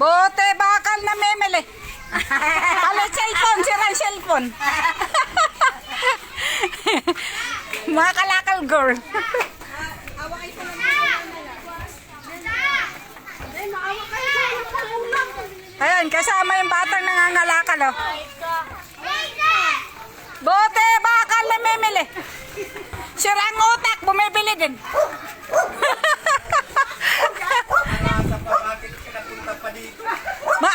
Bote bakal na memele. Ala cellphone, sira yung cellphone. Mga kalakal girl. Ayan, kasama yung batang nangangalakal, oh. Bote, bakal na memele. Sira ang utak, bumibili din. Nasa pa, bakit ka napunta pa dito? Ma,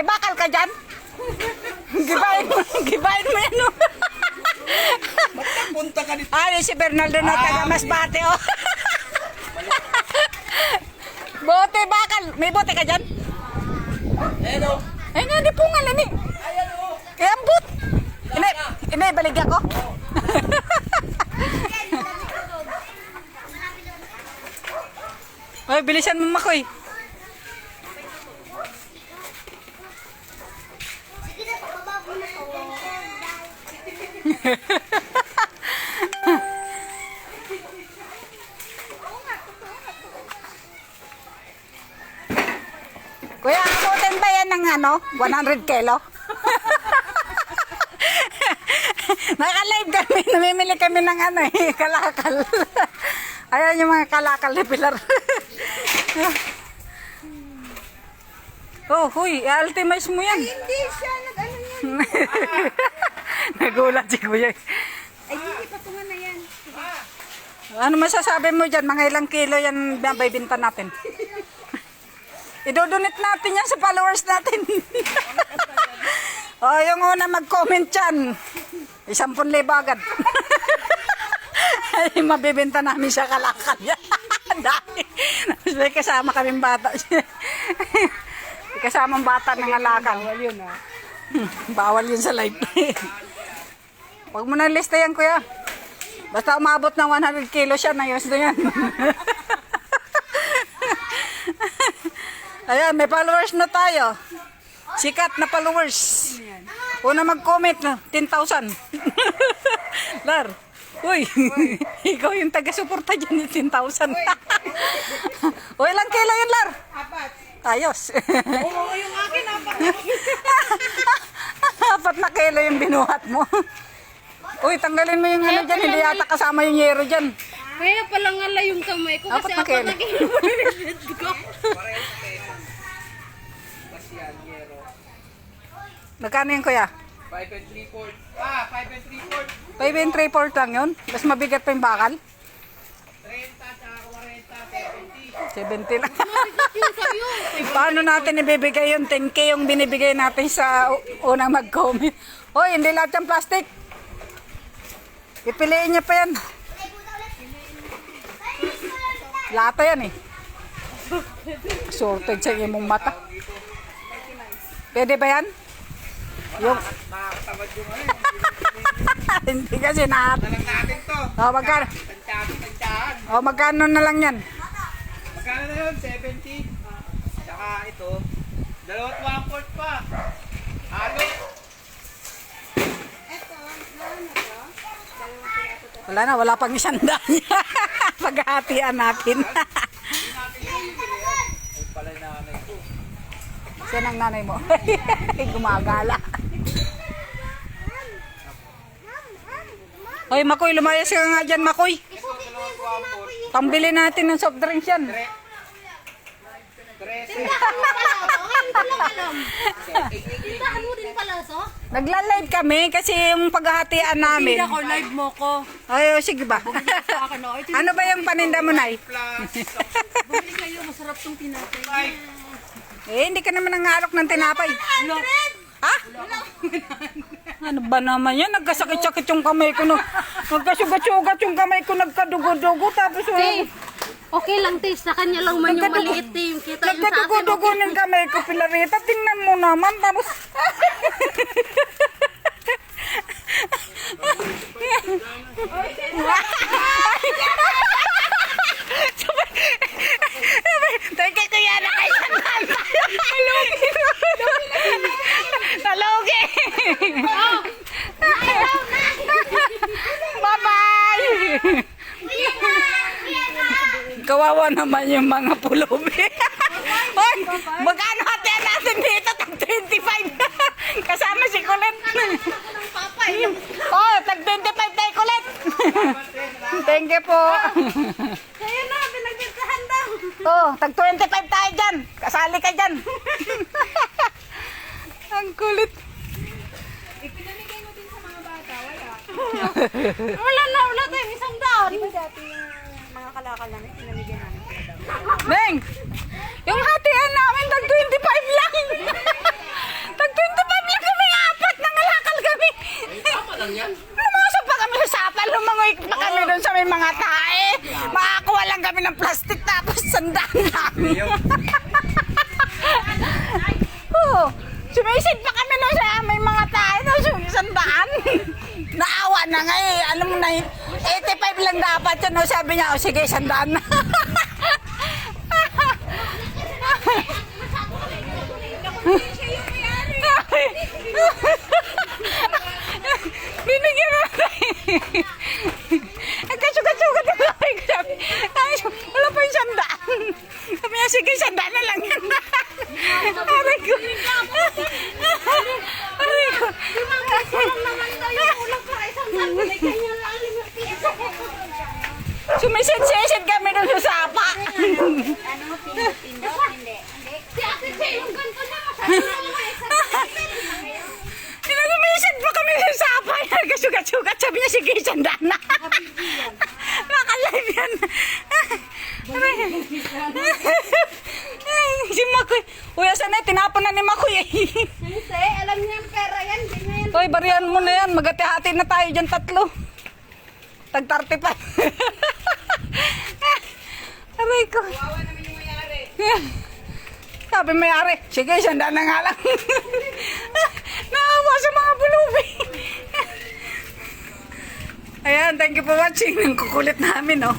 eh bakal ka dyan? gibayin mo, gibayin mo yan, oh. Ba't napunta ka dito? Ay, si Bernaldo na Ah, taga Masbate, oh. bote, bakal. May bote ka dyan? Hello. Ay nga, di po nga lani. Ayan o. Kaya ang boot. Inay, inay, baligya ko. Ay, bilisan mo makoy. Kuya, abutin ba yan ng ano? 100 kilo? Naka-live kami, namimili kami ng ano eh, kalakal. Ayan yung mga kalakal ni Pilar. oh, huy, ultimize mo yan. Hindi siya nag-ano yan. Nagulat si Kuya. Ay, hindi pa tunga na yan. Ano masasabi mo dyan? Mga ilang kilo yan babibinta natin? Idodonate natin yan sa followers natin. oh, yung una mag-comment dyan. Isampun libo agad. Ay, mabibenta namin siya kalakal yan. Dahil, may kasama kaming bata. may kasamang bata ng alakal. Yun ah. Bawal yun sa live. Huwag mo na lista yan, kuya. Basta umabot ng 100 kilo siya, nayos na yan. Ayan, may followers na tayo. Sikat na followers. Una mag-comment na, 10,000. Lar, uy, ikaw yung taga-suporta dyan ni 10,000. o ilang kilo yun, Lar? Apat. Ayos. Oo, yung akin, apat. Kilo yung binuhat mo. Uy, tanggalin mo yung ano dyan, hindi yata kasama yung yero dyan. Kaya pala ngala yung kamay ko Apat kasi na apat na kilo ko. Magkano yun, kuya? 5 and 3 fourth. Ah, 5 and 3 fourth. 5 and 3 fourth lang yun. Mas mabigat pa yung bakal. 70. 70 lang. Paano natin ibibigay yung 10K yung binibigay natin sa unang mag-comment? Hoy, hindi lahat yung plastic. Pipiliin niya pa yan. Lata yan eh. Sorted sa imong mata. Pwede ba yan? Yung, hindi kasi na. Talang natin to. O, magkano? Tansyahan, tansyahan. O, magkano na lang yan? Magkano na yun? 70. Tsaka ito. Dalawat one fourth pa. Halo. Wala na, wala pang isang daan. Paghahatian natin. Ay pala nanay ko. Siya ang nanay mo. Gumagala. Hoy, Makoy, lumayas ka nga dyan, Makoy. Pambili natin ng soft drinks yan. 13. Tindahan mo din pala, so? Nagla-live kami kasi yung paghahatian namin. Hindi ako live mo ko. Ay, oh, sige ba? Sa akin, oh. Ito ano ba yung paninda mo, Nay? Bumili kayo. Masarap tong tinatay. Eh, hindi ka naman nangalok ng tinapay. Ha? Ano ba naman yan? Nagkasakit-sakit yung kamay ko. No? Nagkasugat-sugat yung kamay ko. Nagkadugo-dugo. Tapos, Te, okay lang, te. Sa kanya lang man yung Nagkadugo- maliit. Yung kita yung sa akin. Nagkadugo-dugo ng kamay ko, Pilarita. Tingnan mo naman. Tapos, Teka ko yan na kayo Nalugi. Nalugi. Bye-bye. Kawawa naman yung mga pulubi. Hoy, magkano hatian natin dito? Tag 25. Kasama si Kulit. oh, tag 25 tayo Kulit. Thank you po. Kaya na, pinagpintahan daw. Oh, tag 25 tayo dyan. Kasali ka dyan. Ang kulit. Ipinamigay mo din sa mga bata, wala. wala na, wala tayong isang daan. Di ba dati yung mga kalakal namin, pinamigay namin. Neng, yung hatian namin tag 25 lang. tag 25 lang kami, apat na ngalakal kami. Tama lang yan. Lumusok pa kami sa sapal, lumangoy pa kami doon sa may mga tae. Makakuha lang kami ng plastic tapos sandaan namin. Oo. Sumisid pa kami doon sa may mga tae doon sa isang daan. Naawa na nga eh. Alam mo na, 85 lang dapat yun. No? Sabi niya, o sige, sandaan na. Binigyan mo na Ang katsugat-sugat na kami. Sabi, ay, wala pa yung sandaan. Sabi niya, sige, sandaan na lang yan. Aray ko. Aray ko. Alam naman daw yung ulang para isang daan, binigay niya lang limang piso. Sumisid-sisid kami doon sa sapa. Ano pindot-pindot? Hindi. Si Ate Che, yung ganito na Sinasumisid pa kami sa sapa. Nagkasugat-sugat. Sabi niya, sige, sandaan na. Nakalive yan. Si Makoy. Uy, asan na? Tinapon na ni Makoy eh. Hindi, alam niya yung pera yan. Hindi niya yan. Hoy, barihan mo na yan. Magati-hati na tayo dyan tatlo. Tag 30 pa. Aray ko. Sabi may-ari, sige, sanda na nga lang. Naawa sa mga bulubi. Ayan, thank you for watching. Ang kukulit namin, oh.